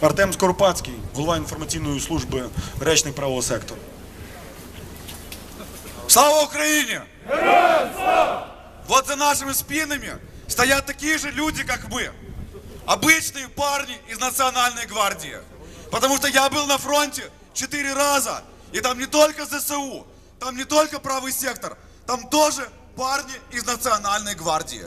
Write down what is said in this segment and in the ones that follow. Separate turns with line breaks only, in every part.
Артем Скоропадський, голова інформаційної служби речник правого сектору.
Слава Украине! Вот за нашими спинами стоят такие же люди, как мы. Обычные парни из Национальной гвардии. Потому что я был на фронте четыре раза. И там не только ЗСУ, там не только правый сектор, там тоже парни из Национальной гвардии.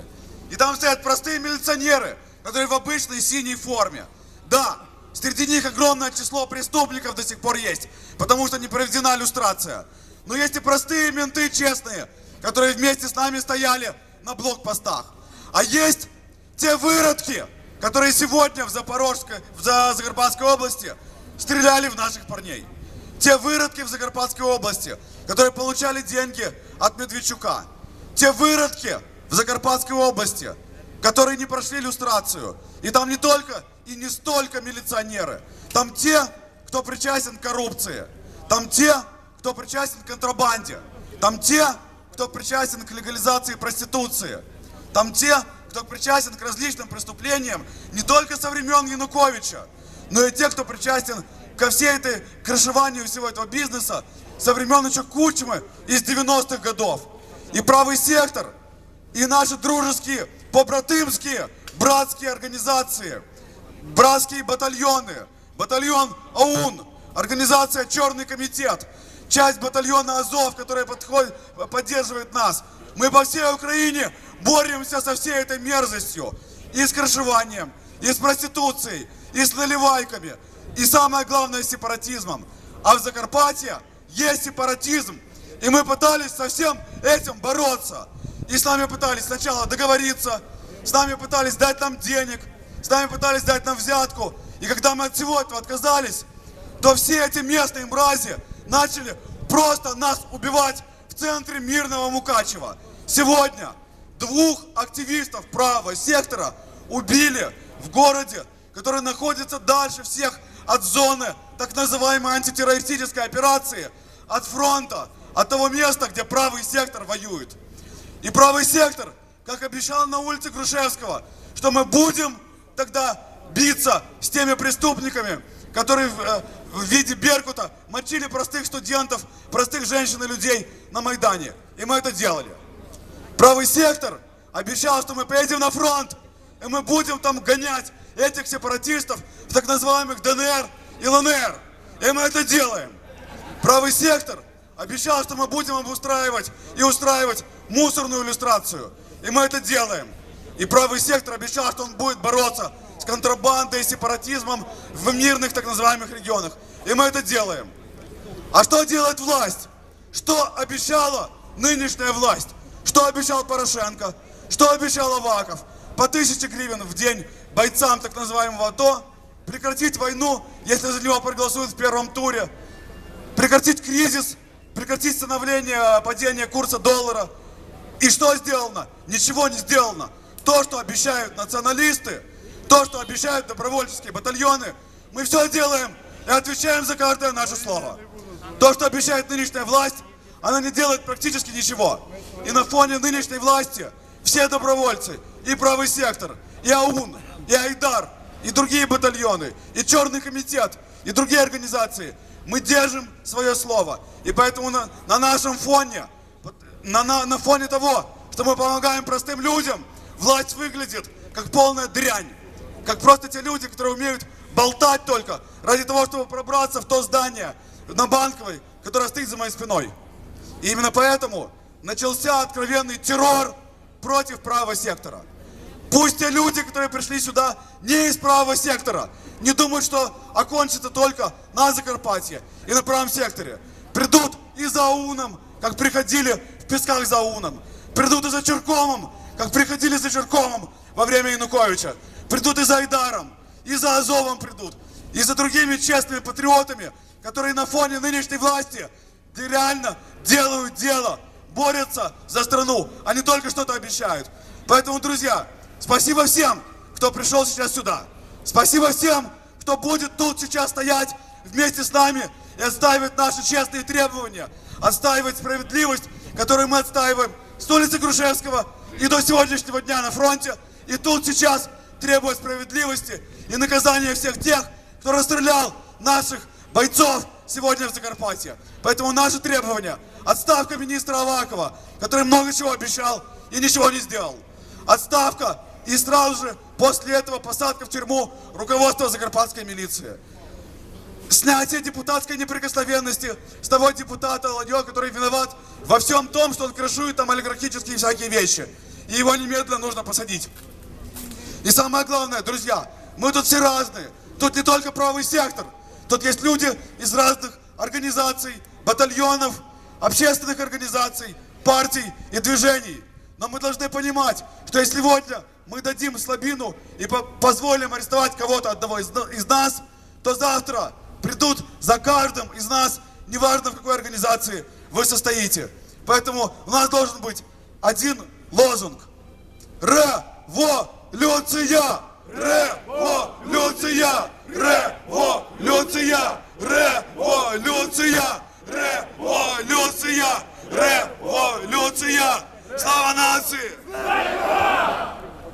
И там стоят простые милиционеры, которые в обычной синей форме. Да, среди них огромное число преступников до сих пор есть, потому что не проведена иллюстрация. Но есть и простые менты честные, которые вместе с нами стояли на блокпостах. А есть те выродки, которые сегодня в Запорожской, в За- Закарпатской области стреляли в наших парней. Те выродки в Закарпатской области, которые получали деньги от Медведчука. Те выродки в Закарпатской области, которые не прошли иллюстрацию. И там не только и не столько милиционеры. Там те, кто причастен к коррупции. Там те, кто причастен к контрабанде. Там те, кто причастен к легализации проституции. Там те, кто причастен к различным преступлениям не только со времен Януковича, но и те, кто причастен ко всей этой крышеванию всего этого бизнеса со времен еще Кучмы из 90-х годов. И правый сектор, и наши дружеские, побратымские, братские организации, братские батальоны, батальон АУН, организация Черный комитет, часть батальона Азов, которая подходит, поддерживает нас. Мы по всей Украине боремся со всей этой мерзостью. И с крышеванием, и с проституцией, и с наливайками, и самое главное с сепаратизмом. А в Закарпатье есть сепаратизм. И мы пытались со всем этим бороться. И с нами пытались сначала договориться, с нами пытались дать нам денег, с нами пытались дать нам взятку. И когда мы от всего этого отказались, то все эти местные мрази начали просто нас убивать в центре мирного Мукачева. Сегодня двух активистов правого сектора убили в городе, который находится дальше всех от зоны так называемой антитеррористической операции, от фронта, от того места, где правый сектор воюет. И правый сектор, как обещал на улице Грушевского, что мы будем тогда биться с теми преступниками, которые в, э, в виде Беркута мочили простых студентов, простых женщин и людей на Майдане. И мы это делали. Правый сектор обещал, что мы поедем на фронт, и мы будем там гонять этих сепаратистов в так называемых ДНР и ЛНР. И мы это делаем. Правый сектор обещал, что мы будем обустраивать и устраивать мусорную иллюстрацию. И мы это делаем. И правый сектор обещал, что он будет бороться с контрабандой и сепаратизмом в мирных так называемых регионах. И мы это делаем. А что делает власть? Что обещала нынешняя власть? Что обещал Порошенко? Что обещал Аваков? По тысяче гривен в день бойцам так называемого АТО? Прекратить войну, если за него проголосуют в первом туре? Прекратить кризис? Прекратить становление, падение курса доллара? И что сделано? Ничего не сделано. То, что обещают националисты, то, что обещают добровольческие батальоны, мы все делаем и отвечаем за каждое наше слово. То, что обещает нынешняя власть, она не делает практически ничего. И на фоне нынешней власти все добровольцы, и правый сектор, и АУН, и Айдар, и другие батальоны, и Черный комитет, и другие организации, мы держим свое слово. И поэтому на, на нашем фоне, на, на, на фоне того, что мы помогаем простым людям, власть выглядит как полная дрянь. Как просто те люди, которые умеют болтать только ради того, чтобы пробраться в то здание на Банковой, которое стоит за моей спиной. И именно поэтому начался откровенный террор против правого сектора. Пусть те люди, которые пришли сюда не из правого сектора, не думают, что окончится только на Закарпатье и на правом секторе. Придут и за АУНом, как приходили в Песках за АУНом. Придут и за Черкомом, как приходили за Черкомом во время Януковича. Придут и за Айдаром, и за Азовом придут, и за другими честными патриотами, которые на фоне нынешней власти реально делают дело, борются за страну, а не только что-то обещают. Поэтому, друзья, спасибо всем, кто пришел сейчас сюда. Спасибо всем, кто будет тут сейчас стоять вместе с нами и отстаивать наши честные требования, отстаивать справедливость, которую мы отстаиваем с улицы Грушевского и до сегодняшнего дня на фронте. И тут сейчас требуя справедливости и наказания всех тех, кто расстрелял наших бойцов сегодня в Закарпатье. Поэтому наши требования – отставка министра Авакова, который много чего обещал и ничего не сделал. Отставка и сразу же после этого посадка в тюрьму руководства Закарпатской милиции. Снятие депутатской неприкосновенности с того депутата Ладьо, который виноват во всем том, что он крышует там олигархические всякие вещи. И его немедленно нужно посадить. И самое главное, друзья, мы тут все разные. Тут не только правый сектор. Тут есть люди из разных организаций, батальонов, общественных организаций, партий и движений. Но мы должны понимать, что если сегодня мы дадим слабину и по- позволим арестовать кого-то одного из, на- из нас, то завтра придут за каждым из нас, неважно в какой организации вы состоите. Поэтому у нас должен быть один лозунг. Революция! Революция! Революция! Революция! Революция! Революция! Слава нации!